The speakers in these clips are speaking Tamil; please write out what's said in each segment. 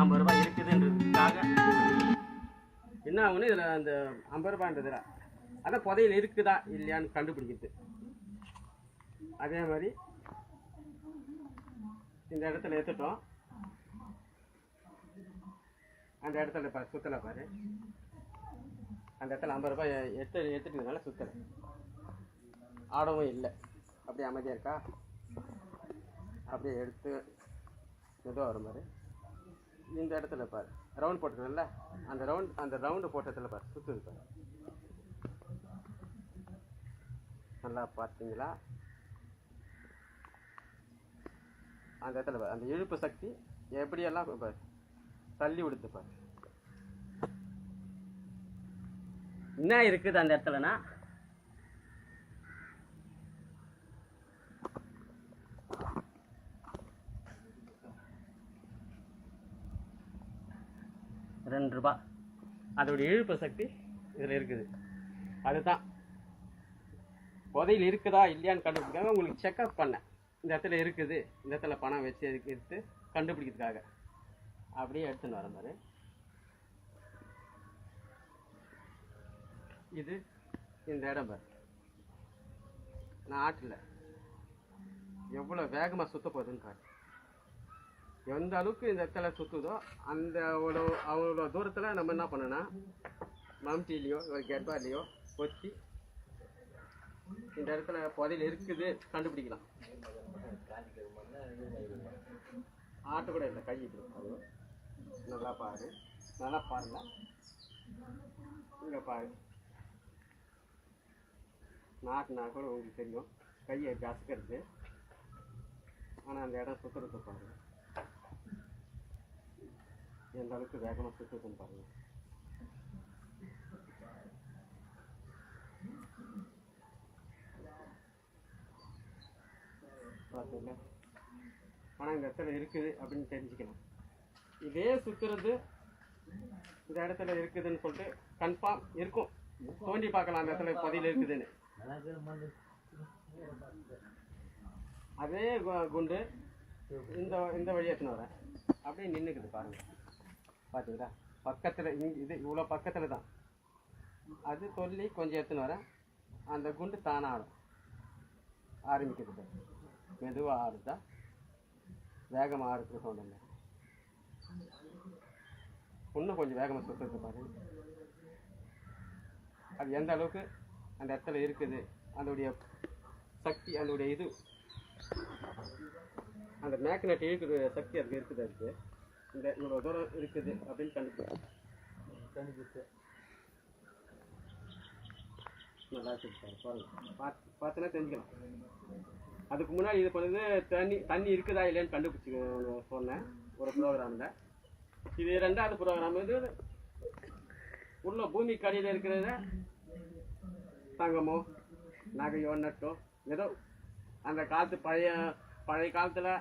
ஐம்பது ரூபாய் இருக்குதுன்றதுக்காக. என்ன ஆகுன்னு இதில் அந்த ஐம்பது ரூபாய்ன்றதுல அதான் புதையல் இருக்குதா இல்லையான்னு கண்டுபிடிக்கிறது. அதே மாதிரி இந்த இடத்துல எடுத்துட்டோம். அந்த இடத்துல பா சுத்தலை பாரு. அந்த இடத்துல ஐம்பது ரூபாய் எடுத்து எடுத்துட்டதுனால சுத்தலை. ஆடவும் இல்லை. அப்படியே அமைதியாக இருக்கா? அப்படியே எடுத்து மெதுவாக வரும் மாதிரி இந்த இடத்துல பார். ரவுண்ட் போட்டுருக்கல அந்த ரவுண்ட் அந்த ரவுண்டு போட்டதில் பாரு. சுற்றுது பாரு. நல்லா பார்த்தீங்களா? அந்த இடத்துல பார். அந்த இழுப்பு சக்தி எப்படியெல்லாம் பார். தள்ளி விடுத்து பாரு. என்ன இருக்குது அந்த இடத்துலனா? ரெண்டு ரூபா. அதோடைய இழுப்பு சக்தி இதில் இருக்குது. அதுதான். புதையில் இருக்குதா இல்லையான்னு கண்டுபிடிக்காம உங்களுக்கு செக்அப் பண்ணேன். இந்த இடத்துல இருக்குது. இந்த இடத்துல பணம் வச்சு எடுத்து கண்டுபிடிக்கிறதுக்காக. அப்படியே எடுத்துன்னு வரேன் பாரு. இது இந்த இடம் பாரு. நான் ஆட்டில் எவ்வளோ வேகமாக சுத்த போகுதுன்னு காட்டு. எந்த அளவுக்கு இந்த இடத்துல சுற்றுதோ அந்த அவ்வளோ அவ்வளோ தூரத்தில் நம்ம என்ன பண்ணோன்னா மம்டிலையோ ஒரு கெட்பாலையோ கொத்தி இந்த இடத்துல புதையல் இருக்குது கண்டுபிடிக்கலாம். ஆட்டு கூட இல்லை கை இப்படி நல்லா பாரு. நல்லா பாருங்க. இங்கே பாரு. நாட்டுனா கூட உங்களுக்கு தெரியும். கையை கசக்கிறது ஆனால் அந்த இடம் சுற்றுறது பாருங்கள் எந்த அளவுக்கு வேகமாக சுற்றுதுன்னு பாருங்கள் பார்த்தீங்களா ஆனால் இந்த இடத்துல இருக்குது அப்படின்னு தெரிஞ்சுக்கலாம் இதே சுற்றுறது இந்த இடத்துல இருக்குதுன்னு சொல்லிட்டு கன்ஃபார்ம் இருக்கும். தோண்டி பார்க்கலாம் அந்த இடத்துல பதில் இருக்குதுன்னு. அதே கு- குண்டு இந்த இந்த வழி எடுத்துன்னு வரேன் அப்படியே நின்றுக்குது பாருங்கள் பார்த்தீங்களா பக்கத்தில் இது இவ்வளோ பக்கத்தில் தான். அது சொல்லி கொஞ்சம் எடுத்துன்னு வரேன் அந்த குண்டு தானாக ஆடும். ஆரம்பிக்கிறது மெதுவாக ஆடுதா? வேகமாக ஆடுறது சொல்லுங்க. இன்னும் கொஞ்சம் வேகமாக சுற்றுறது பாரு அது எந்த அளவுக்கு அந்த இடத்துல இருக்குது அதோடைய சக்தி அதோடைய இது. அந்த மேக்னெட் இழுக்கிற சக்தி அதுக்கு இருக்குது அதுக்கு. இந்த இவ்வளோ தூரம் இருக்குது. அப்படின்னு கண்டுபிடிச்சு. கண்டுபிடிச்சு. நல்லா இருக்குது சார் பாருங்க. பார்த்து பார்த்தோன்னா தெரிஞ்சுக்கலாம். அதுக்கு முன்னாடி இது பண்ணது தண்ணி தண்ணி இருக்குதா இல்லையான்னு கண்டுபிடிச்சி சொன்னேன். ஒரு ப்ரோக்ராமில். இது ரெண்டாவது ப்ரோக்ராம். இது உள்ள பூமிக்கு அடியில் இருக்கிறத தங்கமோ நகையோ நட்டோ ஏதோ அந்த காலத்து பழைய பழைய காலத்தில்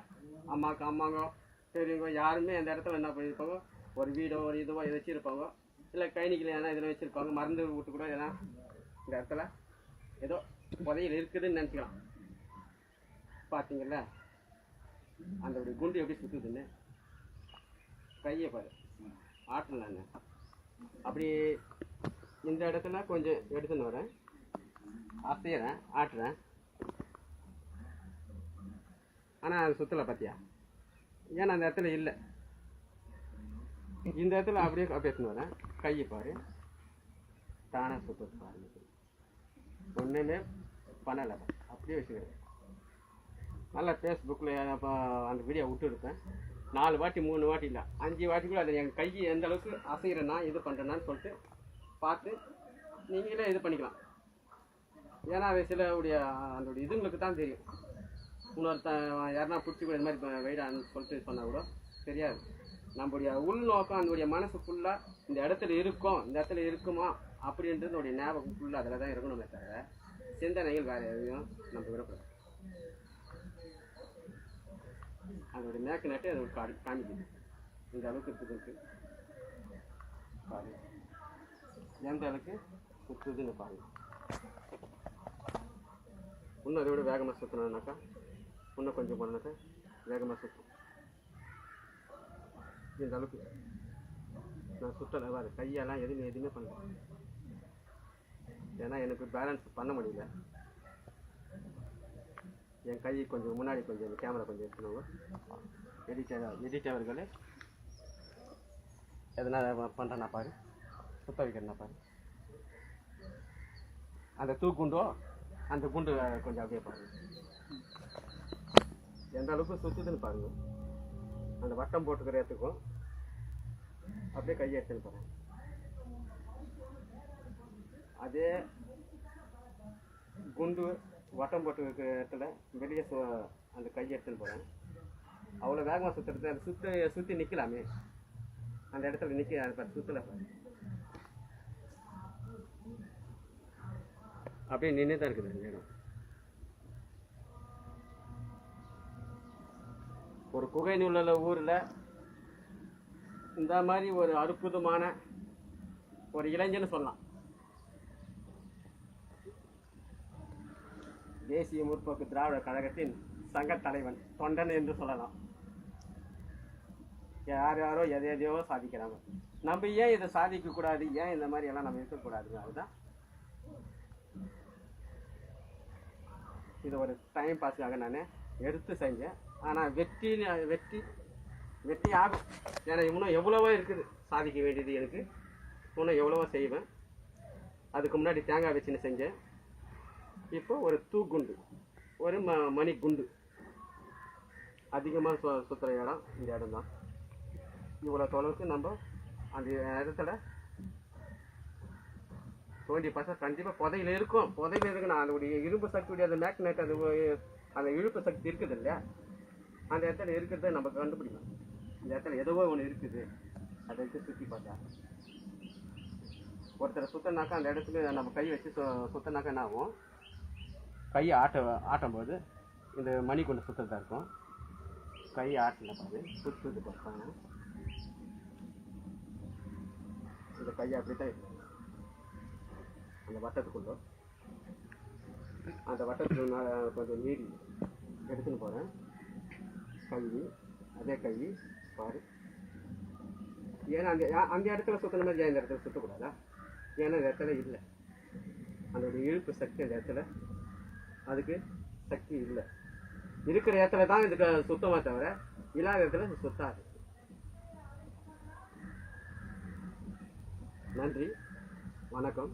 அம்மாக்கு அம்மாங்கோ பெரியவங்க யாருமே அந்த இடத்துல என்ன பண்ணியிருப்பாங்க? ஒரு வீடோ ஒரு இதுவோ இதை வச்சுருப்பாங்க. இல்லை கைனிக்கில் எதனா இதில் வச்சுருப்பாங்க. மருந்து விட்டு கூட எதனா இந்த இடத்துல ஏதோ புதையல் இருக்குதுன்னு நினச்சிக்கலாம். பார்த்தீங்களா அந்த ஒரு குண்டு எப்படி சுற்றுதுன்னு கையை பாரு. ஆட்டல நான் அப்படி இந்த இடத்துல கொஞ்சம் எடுத்துன்னு வரேன். அசைகிறேன் ஆட்டுறேன். ஆனால் அது சுற்றலை பார்த்தியா ஏன்னா அந்த இடத்துல இல்லை. இந்த இடத்துல அப்படியே அப்படியே வரேன். கையை பாரு. தானே சுத்தது பாருங்க. ஒன்றுமே பண்ணலை. அப்படியே வச்சுக்கிறேன். நல்லா ஃபேஸ்புக்கில் அப்போ அந்த வீடியோ விட்டுருப்பேன். நாலு வாட்டி மூணு வாட்டி இல்லை. அஞ்சு வாட்டி கூட அதை என் கை எந்த அளவுக்கு அசைகிறேன்னா இது பண்ணுறேன்னான்னு சொல்லிட்டு பார்த்து நீங்களே இது பண்ணிக்கலாம். ஏன்னா அது சில உடைய அதோடைய இதுங்களுக்கு தான் தெரியும். இன்னொருத்தன் யாருன்னா பிடிச்சி கூட இந்த மாதிரி வெயிடான்னு சொல்லிட்டு சொன்னால் கூட தெரியாது. நம்முடைய உள்நோக்கம் அதனுடைய மனசு ஃபுல்லாக இந்த இடத்துல இருக்கும் இந்த இடத்துல இருக்குமா அப்படின்றது நம்முடைய ஞாபகம் ஃபுல்லாக அதில் தான் இருக்கணுமே தவிர சிந்தனைகள் வேறு எதையும் நம்ம விடக்கூடாது. அதோடைய மேக்கு நட்டு அது காடி காமிக்குது. இந்த அளவுக்கு இருக்குது பாருங்க. எந்த அளவுக்கு சுற்றுதுன்னு பாருங்க. இன்னும் அதை விட வேகமாக சுற்றணும்னாக்கா இன்னும் கொஞ்சம் போனாக்கா வேகமாக சுற்றும் இந்த அளவுக்கு நான் சுற்றலை வேறு கையெல்லாம் எதுவுமே எதுவுமே பண்ணல. ஏன்னா எனக்கு பேலன்ஸ் பண்ண முடியல. என் கை கொஞ்சம் முன்னாடி கொஞ்சம் கேமரா கொஞ்சம் எடுத்துனவங்க எடிட்டர் எடிட்டவர்களே எதனால் பண்ணுறேன்னா பாரு. சுத்த வைக்கிறேன்னா பாரு. அந்த தூக்குண்டோ அந்த குண்டு கொஞ்சம் அப்படியே பாருங்கள் எந்த அளவுக்கு சுற்றுதுன்னு பாருங்க. அந்த வட்டம் போட்டுக்கிற இடத்துக்கும் அப்படியே கையை எடுத்துன்னு போகிறேன் அதே குண்டு வட்டம் போட்டு இருக்கிற இடத்துல வெளியே சு அந்த கையை எடுத்துன்னு போகிறேன் அவ்வளோ வேகமாக சுற்றுறது அந்த சுத்த சுற்றி நிற்கலாமே அந்த இடத்துல நிற்க அது சுற்றலை அப்படியே நின்று தான் இருக்குது நேரம் ஒரு குகை நூலில் ஊரில் இந்த மாதிரி ஒரு அற்புதமான ஒரு இளைஞன்னு சொல்லலாம். தேசிய முற்போக்கு திராவிட கழகத்தின் சங்க தலைவன் தொண்டன் என்று சொல்லலாம். யார் யாரோ எதை எதையோ சாதிக்கிறாங்க. நம்ம ஏன் இதை சாதிக்கக்கூடாது ஏன் இந்த மாதிரி எல்லாம் நம்ம இருக்கக்கூடாது அதுதான் இது ஒரு டைம் பாஸ்க்காக நான் எடுத்து செஞ்சேன். ஆனால் வெற்றி வெற்றி வெற்றி ஆகும் ஏன்னா இன்னும் எவ்வளவோ இருக்குது. சாதிக்க வேண்டியது எனக்கு. இன்னும் எவ்வளவோ செய்வேன். அதுக்கு முன்னாடி தேங்காய் வச்சுன்னு செஞ்சேன். இப்போ ஒரு தூக்குண்டு ஒரு ம மணி குண்டு அதிகமாக சு சுற்றுற இடம் இந்த இடம் தான் இவ்வளோ தொலைவுக்கு நம்ம அந்த இடத்துல டுவெண்ட்டி பர்சன்ட் கண்டிப்பாக புதையில இருக்கும். புதையில இருக்குன்னா நான் அதோடைய இரும்பு சக்தியுடைய அந்த மேக்னெட் அது அந்த இழுப்பு சக்தி இருக்குது இல்லையா அந்த இடத்துல இருக்கிறத நம்ம கண்டுபிடிக்கணும். அந்த இடத்துல எதுவோ ஒன்று இருக்குது. அதை வச்சு சுற்றி பார்த்தா. ஒருத்தர் சுத்தனாக்கா அந்த இடத்துல நம்ம கை வச்சு சு சுத்தனாக்கா என்ன ஆகும்? கையை ஆட்ட ஆட்டும் போது இந்த மணி கொண்டு சுத்தறதா இருக்கும். கை ஆட்டின பாரு சுற்றுது பார்ப்பாங்க. இந்த கையை அப்படி தான் இருக்கும் அந்த வட்டத்துக்குள்ள. அந்த வட்டத்துக்கு நான் கொஞ்சம் மீறி எடுத்துன்னு போகிறேன் கல்வி அதே கல்வி பாரு. ஏன்னா அந்த அந்த இடத்துல சுத்தின மாதிரி ஏன் இந்த இடத்துல சுற்றக்கூடாதா ஏன்னா இந்த இடத்துல இல்லை. அதோட இழுப்பு சக்தி அந்த இடத்துல அதுக்கு சக்தி இல்லை. இருக்கிற இடத்துல தான் இதுக்கு சுத்தமாக தவிர இல்லாத இடத்துல இது சுத்தாது. நன்றி. வணக்கம்.